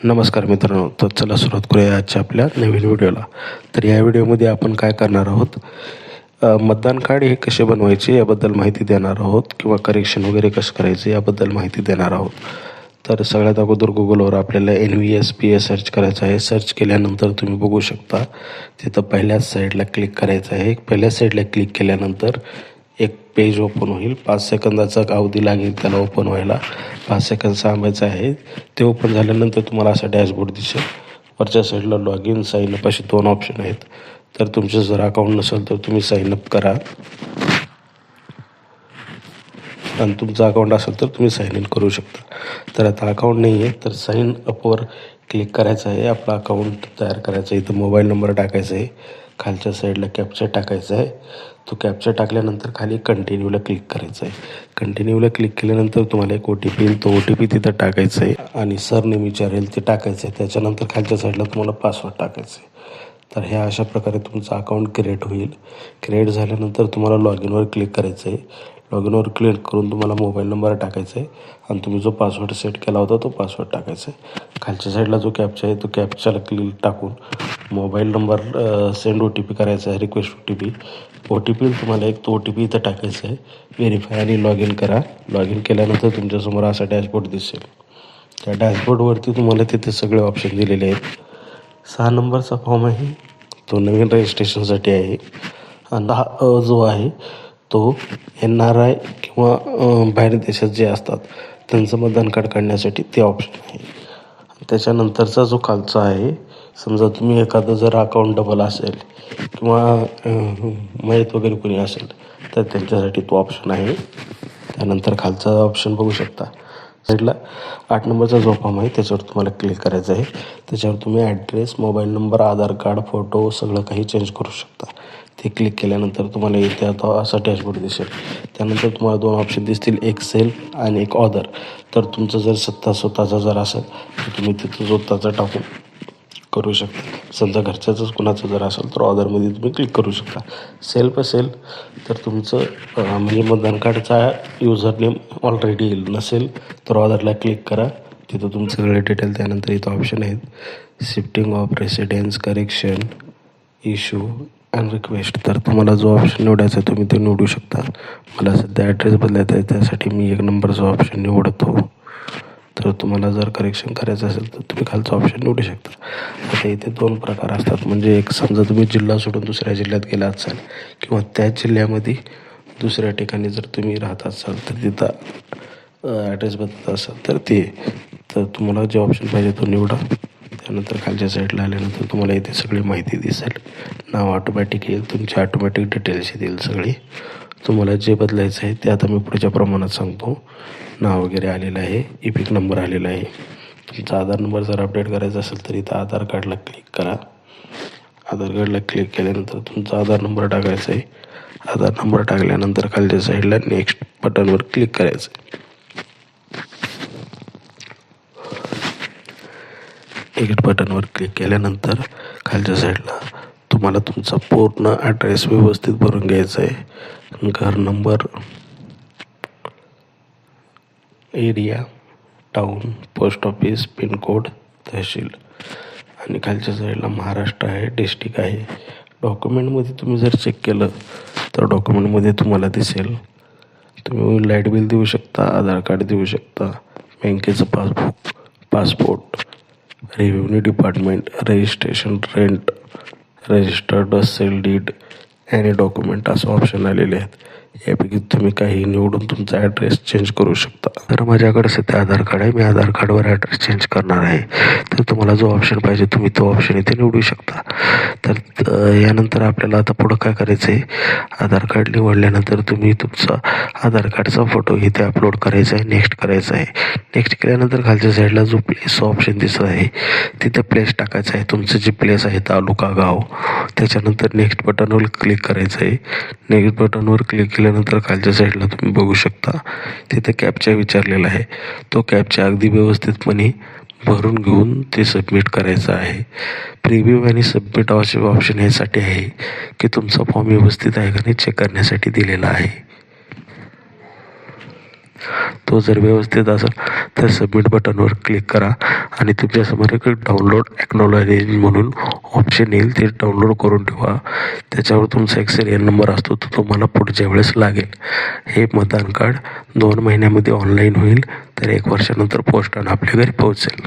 नमस्कार मित्रांनो तर चला सुरुवात करूया आजच्या आपल्या नवीन व्हिडिओला. तर या व्हिडिओमध्ये आपण काय करणार आहोत? मतदान कार्ड हे कसे बनवायचे याबद्दल माहिती देणार आहोत किंवा करेक्शन वगैरे कसं करायचं याबद्दल माहिती देणार आहोत. तर सगळ्यात अगोदर गुगलवर आपल्याला N V S P A search करायचं आहे. सर्च केल्यानंतर तुम्ही बघू शकता तिथं पहिल्याच साईडला क्लिक करायचं आहे. पहिल्या साईडला क्लिक केल्यानंतर एक पेज ओपन होईल. पाच सेकंदाचा अवधी लागेल त्याला ओपन व्हायला. पाच सेकंद थांबायचं आहे. ते ओपन झाल्यानंतर तुम्हाला असा डॅशबोर्ड दिसेल. वरच्या साईडला लॉग इन साईन अप असे दोन ऑप्शन आहेत. तर तुमचं जर अकाउंट नसेल तर तुम्ही साईन अप करा. आणि तुमचं अकाउंट असेल तर तुम्ही साईन इन करू शकता. तर आता अकाउंट नाही आहे तर साईन अपवर क्लिक करायचं आहे. आपलं अकाउंट तयार करायचं आहे. इथं मोबाईल नंबर टाकायचा आहे. खालच्या साईडला कॅप्चर टाकायचा आहे. तो कॅप्चर टाकल्यानंतर खाली कंटिन्यूला क्लिक करायचं आहे. कंटिन्यूला क्लिक केल्यानंतर तुम्हाला एक ओ टी पी येईल. तो ओ टी पी तिथं टाकायचं आहे. आणि सरनेम विचारेल ते टाकायचं आहे. त्याच्यानंतर खालच्या साईडला तुम्हाला पासवर्ड टाकायचं आहे. तर ह्या अशा प्रकारे तुमचं अकाउंट क्रिएट होईल. क्रिएट झाल्यानंतर तुम्हाला लॉग इनवर क्लिक करायचं आहे लॉग इनवर क्लिक करून तुम्हाला मोबाईल नंबर टाकायचा आहे आणि तुम्ही जो पासवर्ड सेट केला होता तो पासवर्ड टाकायचा आहे खालच्या साईडला जो कॅपचा आहे तो कॅपच्याला क्लिक टाकून mobile number send O T P करायचा आहे request O T P O T P तुम्हाला एक तो ओ टी पी इथं टाकायचा आहे व्हेरीफाय आणि लॉग इन करा. लॉग इन केल्यानंतर तुमच्यासमोर असा डॅशबोर्ड दिसेल. त्या डॅशबोर्डवरती तुम्हाला तिथे सगळे ऑप्शन दिलेले आहेत. सहा नंबरचा फॉर्म आहे. तो नवीन रजिस्ट्रेशनसाठी आहे. आणि हा अ जो आहे तो एन आर आय किंवा बाहेर देशात जे असतात त्यांचं मतदान कार्ड काढण्यासाठी ते ऑप्शन आहे. त्याच्यानंतरचा जो खालचा आहे समजा तुम्ही एखादं जर अकाउंट डबल असेल किंवा मयत वगैरे कोणी असेल तर त्यांच्यासाठी तो ऑप्शन आहे. त्यानंतर खालचा ऑप्शन बघू शकता. साईडला आठ नंबरचा जो फॉर्म आहे त्याच्यावर तुम्हाला क्लिक करायचं आहे. त्याच्यावर तुम्ही address mobile number Aadhaar card photo सगळं काही चेंज करू शकता. ते क्लिक केल्यानंतर तुम्हाला इथे आता असा डॅशबोर्ड दिसेल. त्यानंतर तुम्हाला दोन ऑप्शन दिसतील एक सेल आणि एक ऑदर तर तुमचं जर सत्ता स्वतःचा जर असेल तर तुम्ही तिथं स्वतःचा टाकून करू शकता. समजा घरच्याचंच कुणाचं जर असेल तर ऑदरमध्ये तुम्ही क्लिक करू शकता. सेल्फ असेल तर तुमचं म्हणजे मतदान कार्डचा युजर नेम ऑलरेडी येईल. नसेल तर ऑदरला क्लिक करा. तिथं तुमचं सगळे डिटेल त्यानंतर इथं ऑप्शन आहेत. Shifting of residence correction issue and request तर तुम्हाला जो ऑप्शन निवडायचा आहे तुम्ही ते निवडू शकता. मला सध्या ॲड्रेस बदलायचा आहे त्यासाठी मी एक नंबरचा ऑप्शन निवडतो. तर तुम्हाला जर करेक्शन करायचं असेल तर तुम्ही खालचा ऑप्शन निवडू शकता. आता इथे दोन प्रकार असतात. म्हणजे एक समजा तुम्ही जिल्हा सोडून दुसऱ्या जिल्ह्यात गेला असाल किंवा त्याच जिल्ह्यामध्ये दुसऱ्या ठिकाणी जर तुम्ही राहत असाल तर तिथं ॲड्रेस बदलत असाल तर ते तर तुम्हाला जे ऑप्शन पाहिजे तो निवडा. त्यानंतर खालच्या साईडला आल्यानंतर तुम्हाला इथे सगळी माहिती दिसेल. नाव ऑटोमॅटिक येईल तुमची ऑटोमॅटिक डिटेल्स येतील सगळी. तुम्हाला जे बदलायचं आहे ते आता मी पुढच्या प्रमाणात सांगतो. नाव वगैरे आलेलं आहे. इपिक नंबर आलेला आहे. तुमचा आधार नंबर जर अपडेट करायचा असेल तर इथं आधार कार्डला क्लिक करा. आधार कार्डला क्लिक केल्यानंतर तुमचा आधार नंबर टाकायचा आहे. आधार नंबर टाकल्यानंतर खालच्या साईडला नेक्स्ट बटनवर क्लिक करायचं आहे. नेक्स्ट बटनवर क्लिक केल्यानंतर खालच्या साईडला तुम्हाला तुमचा पूर्ण ॲड्रेस व्यवस्थित भरून घ्यायचा आहे. घर number area town post office pincode tehsil. आणि खालच्या साईडला महाराष्ट्र आहे डिस्ट्रिक्ट आहे. डॉक्युमेंटमध्ये तुम्ही जर चेक केलं तर डॉक्युमेंटमध्ये तुम्हाला दिसेल. तुम्ही लाइट बिल देऊ शकता आधार कार्ड देऊ शकता बँकेचं passbook passport revenue department registration rent registered sale deed आणि डॉक्युमेंट असं ऑप्शन आलेले आहेत. यापैकी तुम्ही काही निवडून तुमचा ॲड्रेस चेंज करू शकता. तर माझ्याकडे सध्या आधार कार्ड आहे. मी आधार कार्डवर ॲड्रेस चेंज करणार आहे. तर तुम्हाला जो ऑप्शन पाहिजे तुम्ही तो ऑप्शन इथे निवडू शकता. तर यानंतर आपल्याला आता पुढं काय करायचं आहे आधार कार्ड निवडल्यानंतर तुम्ही तुमचा आधार कार्डचा फोटो इथे अपलोड करायचा आहे. नेक्स्ट करायचा आहे. नेक्स्ट केल्यानंतर खालच्या साईडला जो प्लेस ऑप्शन दिसत आहे तिथं प्लेस टाकायचं आहे. तुमचं जे प्लेस आहे तालुका गाव त्याच्यानंतर नेक्स्ट बटनवर क्लिक करायचं आहे नेक्स्ट बटनवर क्लिक केल्यानंतर खालच्या साईडला तुम्ही बघू शकता तिथे कॅपचा विचारलेला आहे. तो कॅपचा अगदी व्यवस्थितपणे भरून घेऊन ते सबमिट करायचं आहे. प्रिव्ह्यू आणि सबमिट असे ऑप्शन यासाठी आहे की तुमचा फॉर्म व्यवस्थित आहे का नाही चेक करण्यासाठी दिलेला आहे. तो जर व्यवस्थित असेल तर सबमिट बटनवर क्लिक करा. आणि तुमच्यासमोर एक डाउनलोड ॲक्नॉलॉजी म्हणून ऑप्शन येईल ते डाउनलोड करून ठेवा. त्याच्यावर तुमचा एक सिरियल नंबर असतो तो तुम्हाला पुढच्या वेळेस लागेल. हे मतदान कार्ड दोन महिन्यामध्ये ऑनलाईन होईल तर एक वर्षानंतर पोस्टानं आपल्या घरी पोहोचेल.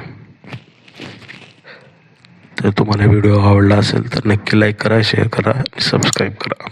तर तुम्हाला व्हिडिओ आवडला असेल तर नक्की लाईक करा शेअर करा आणि सबस्क्राईब करा.